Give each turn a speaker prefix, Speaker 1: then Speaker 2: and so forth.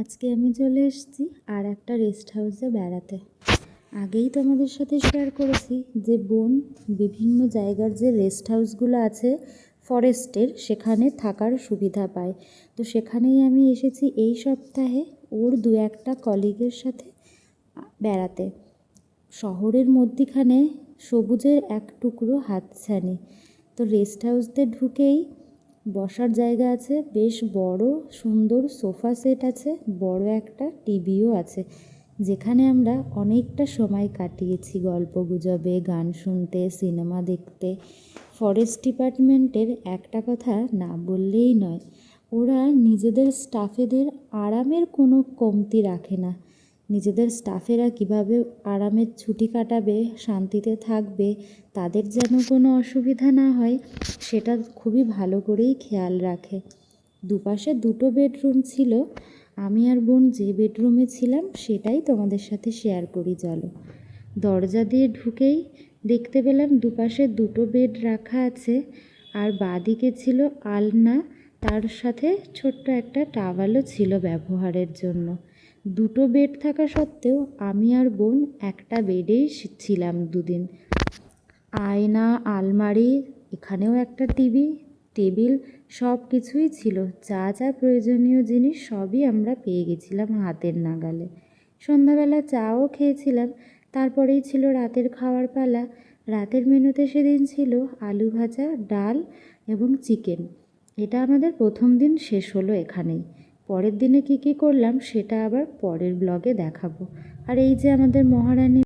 Speaker 1: আজকে আমি চলে এসেছি আর একটা রেস্ট হাউসে বেড়াতে। আগেই তোমাদের সাথে শেয়ার করেছি যে বোন, বিভিন্ন জায়গার যে রেস্ট হাউসগুলো আছে ফরেস্টের সেখানে থাকার সুবিধা পায়। তো সেখানেই আমি এসেছি এই সপ্তাহে ওর দু একটা কলিগের সাথে বেড়াতে। শহরের মধ্যিখানে সবুজের এক টুকরো হাতছানি। তো রেস্ট হাউসতে ঢুকেই বসার জায়গা আছে, বেশ বড়, সুন্দর সোফা সেট আছে, বড় একটা টিভিও আছে। যেখানে আমরা অনেকটা সময় কাটিয়েছি গল্প গুজবে, গান শুনতে, সিনেমা দেখতে। ফরেস্ট ডিপার্টমেন্টের একটা কথা না বললেই নয়, ওরা নিজেদের স্টাফেদের আরামের কোনো কমতি রাখে না। নিজেদের স্টাফেরা কীভাবে আরামের ছুটি কাটাবে, শান্তিতে থাকবে, তাদের যেন কোনো অসুবিধা না হয়, সেটা খুবই ভালো করেই খেয়াল রাখে। দুপাশে দুটো বেডরুম ছিল, আমি আর বোন যে বেডরুমে ছিলাম, সেটাই তোমাদের সাথে শেয়ার করি, চলো। দরজা দিয়ে ঢুকেই দেখতে পেলাম দুপাশে দুটো বেড রাখা আছে, আর বাঁদিকে ছিল আলনা, তার সাথে ছোট্ট একটা টাওয়ালও ছিল ব্যবহারের জন্য। দুটো বেড থাকা সত্ত্বেও আমি আর বোন একটা বেডেই ছিলাম দুদিন। আয়না, আলমারি, এখানেও একটা টিভি টেবিল সব কিছুই ছিল। যা যা প্রয়োজনীয় জিনিস সবই আমরা পেয়ে গেছিলাম হাতের নাগালে। সন্ধ্যাবেলা চাও খেয়েছিলাম, তারপরেই ছিল রাতের খাওয়ার পালা। রাতের মেনুতে সেদিন ছিল আলু ভাজা, ডাল এবং চিকেন এটা আমাদের প্রথম দিন শেষ হলো এখানেই। পরের দিনে কী কী করলাম, সেটা আবার পরের ব্লগে দেখাবো। আর এই যে আমাদের মহারানী